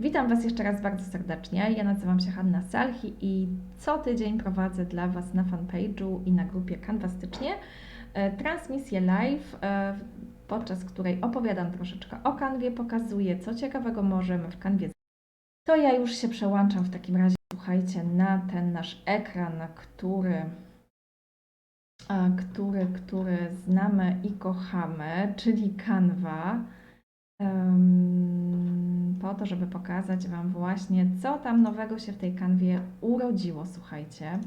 Witam Was jeszcze raz bardzo serdecznie. Ja nazywam się Hanna Salchi i co tydzień prowadzę dla Was na fanpage'u i na grupie Canvastycznie e, transmisję live, e, podczas której opowiadam troszeczkę o kanwie, pokazuję co ciekawego możemy w kanwie. To ja już się przełączam w takim razie, słuchajcie, na ten nasz ekran, który który, który znamy i kochamy, czyli Canva, em, po to, żeby pokazać Wam właśnie, co tam nowego się w tej kanwie urodziło, słuchajcie.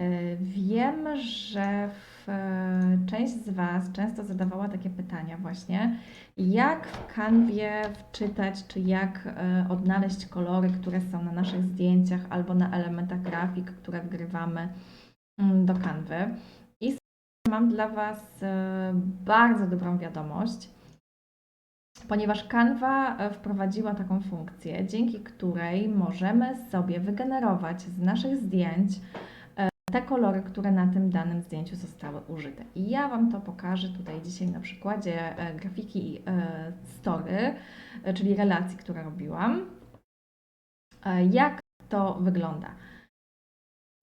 E, Wiem, że w, e, część z Was często zadawała takie pytania właśnie, jak w kanwie wczytać, czy jak e, odnaleźć kolory, które są na naszych zdjęciach albo na elementach grafik, które wgrywamy mm, do kanwy. I mam dla Was bardzo dobrą wiadomość, ponieważ Canva e, wprowadziła taką funkcję, dzięki której możemy sobie wygenerować z naszych zdjęć e, te kolory, które na tym danym zdjęciu zostały użyte. I ja Wam to pokażę tutaj dzisiaj na przykładzie e, grafiki story, czyli relacji, które robiłam. Jak to wygląda?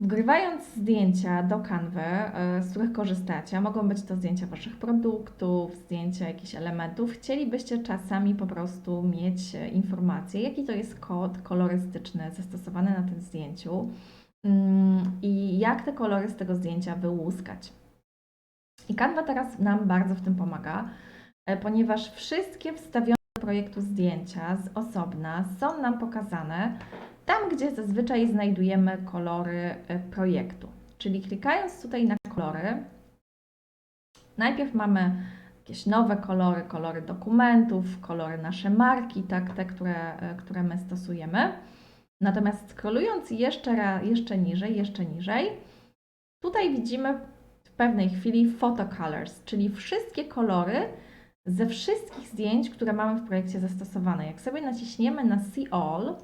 Wgrywając zdjęcia do Canvy, e, z których korzystacie, mogą być to zdjęcia Waszych produktów, zdjęcia jakichś elementów, chcielibyście czasami po prostu mieć e, informację, jaki to jest kod kolorystyczny zastosowany na tym zdjęciu mm, i jak te kolory z tego zdjęcia wyłuskać. I Canva teraz nam bardzo w tym pomaga, e, ponieważ wszystkie wstawione do projektu zdjęcia z osobna są nam pokazane tam, gdzie zazwyczaj znajdujemy kolory e, projektu. Czyli klikając tutaj na kolory, najpierw mamy jakieś nowe kolory, kolory dokumentów, kolory nasze marki, tak, te, które, e, które my stosujemy. Natomiast scrollując jeszcze, ra- jeszcze niżej, jeszcze niżej, tutaj widzimy w pewnej chwili photo colors, czyli wszystkie kolory ze wszystkich zdjęć, które mamy w projekcie zastosowane. Jak sobie naciśniemy na See All,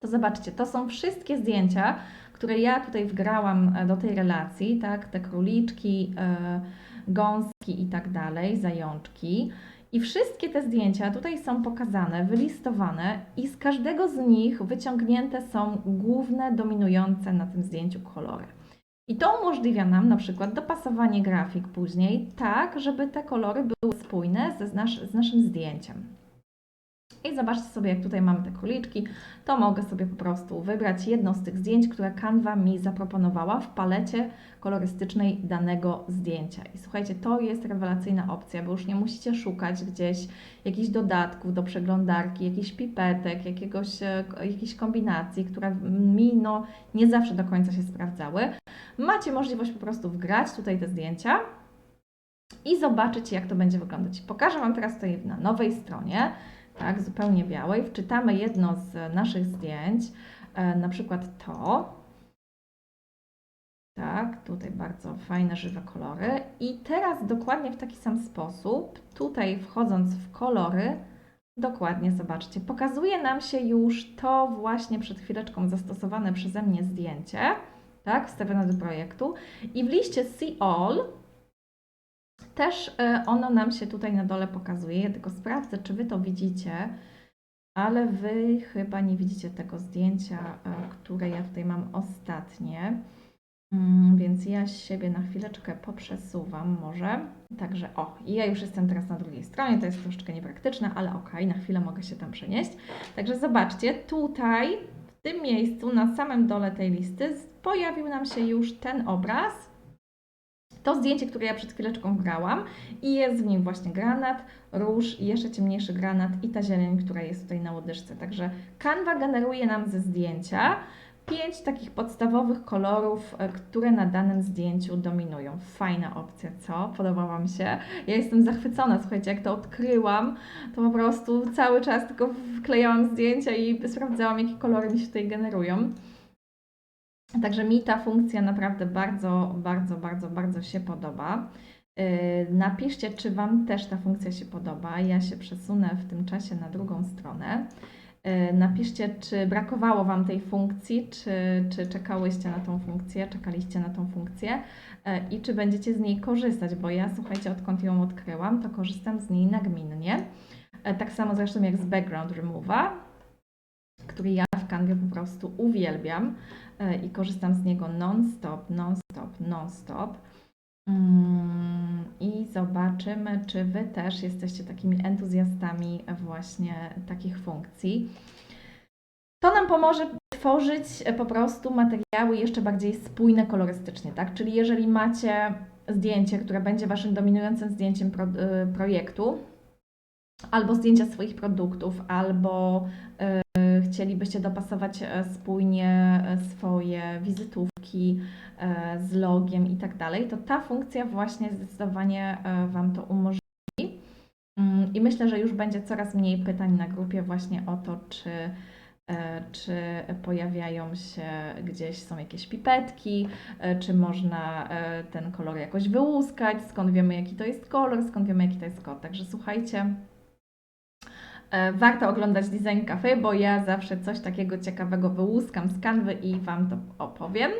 to zobaczcie, to są wszystkie zdjęcia, które ja tutaj wgrałam e, do tej relacji, tak, te króliczki, e, gąski i tak dalej, zajączki. I wszystkie te zdjęcia tutaj są pokazane, wylistowane i z każdego z nich wyciągnięte są główne, dominujące na tym zdjęciu kolory. I to umożliwia nam na przykład dopasowanie grafik później tak, żeby te kolory były spójne ze, z, nasz, z naszym zdjęciem. I zobaczcie sobie, jak tutaj mamy te króliczki, to mogę sobie po prostu wybrać jedno z tych zdjęć, które Canva mi zaproponowała w palecie kolorystycznej danego zdjęcia. I słuchajcie, to jest rewelacyjna opcja, bo już nie musicie szukać gdzieś jakichś dodatków do przeglądarki, jakichś pipetek, jakiegoś, e, jakichś kombinacji, które mi no, nie zawsze do końca się sprawdzały. Macie możliwość po prostu wgrać tutaj te zdjęcia i zobaczyć, jak to będzie wyglądać. Pokażę Wam teraz tutaj na nowej stronie tak, zupełnie białej, wczytamy jedno z naszych zdjęć, e, na przykład to. Tak, tutaj bardzo fajne, żywe kolory. I teraz dokładnie w taki sam sposób, tutaj wchodząc w kolory, dokładnie zobaczcie, pokazuje nam się już to właśnie przed chwileczką zastosowane przeze mnie zdjęcie, tak, wstawione do projektu. I w liście See All też e, ono nam się tutaj na dole pokazuje. Ja tylko sprawdzę, czy Wy to widzicie, ale Wy chyba nie widzicie tego zdjęcia, e, które ja tutaj mam ostatnie. Mm, Więc ja siebie na chwileczkę poprzesuwam może. Także o, i ja już jestem teraz na drugiej stronie, to jest troszeczkę niepraktyczne, ale okej, na chwilę mogę się tam przenieść. Także zobaczcie, tutaj w tym miejscu, na samym dole tej listy, pojawił nam się już ten obraz, to zdjęcie, które ja przed chwileczką grałam i jest w nim właśnie granat, róż, jeszcze ciemniejszy granat i ta zieleń, która jest tutaj na łodyżce. Także Canva generuje nam ze zdjęcia pięć takich podstawowych kolorów, e, które na danym zdjęciu dominują. Fajna opcja, co? Podobała mi się. Ja jestem zachwycona, słuchajcie, jak to odkryłam, to po prostu cały czas tylko wklejałam zdjęcia i sprawdzałam, jakie kolory mi się tutaj generują. Także mi ta funkcja naprawdę bardzo, bardzo, bardzo, bardzo się podoba. Yy, Napiszcie, czy Wam też ta funkcja się podoba. Ja się przesunę w tym czasie na drugą stronę. Yy, Napiszcie, czy brakowało Wam tej funkcji, czy, czy czekałyście na tą funkcję, czekaliście na tą funkcję yy, i czy będziecie z niej korzystać, bo ja słuchajcie, odkąd ją odkryłam, to korzystam z niej nagminnie. Tak samo zresztą jak z Background Remove'a, który ja w Canwie po prostu uwielbiam e, i korzystam z niego non-stop, non-stop, non-stop. Mm, I zobaczymy, czy Wy też jesteście takimi entuzjastami właśnie takich funkcji. To nam pomoże tworzyć e, po prostu materiały jeszcze bardziej spójne kolorystycznie, tak? Czyli jeżeli macie zdjęcie, które będzie Waszym dominującym zdjęciem pro, y, projektu, albo zdjęcia swoich produktów, albo chcielibyście dopasować e, spójnie e, swoje wizytówki e, z logiem i tak dalej, to ta funkcja właśnie zdecydowanie Wam to umożliwi. Mm, I myślę, że już będzie coraz mniej pytań na grupie właśnie o to, czy, czy pojawiają się gdzieś, są jakieś pipetki, czy można ten kolor jakoś wyłuskać, skąd wiemy jaki to jest kolor, skąd wiemy jaki to jest kod. Także słuchajcie, warto oglądać Design Cafe, bo ja zawsze coś takiego ciekawego wyłuskam z kanwy i Wam to opowiem.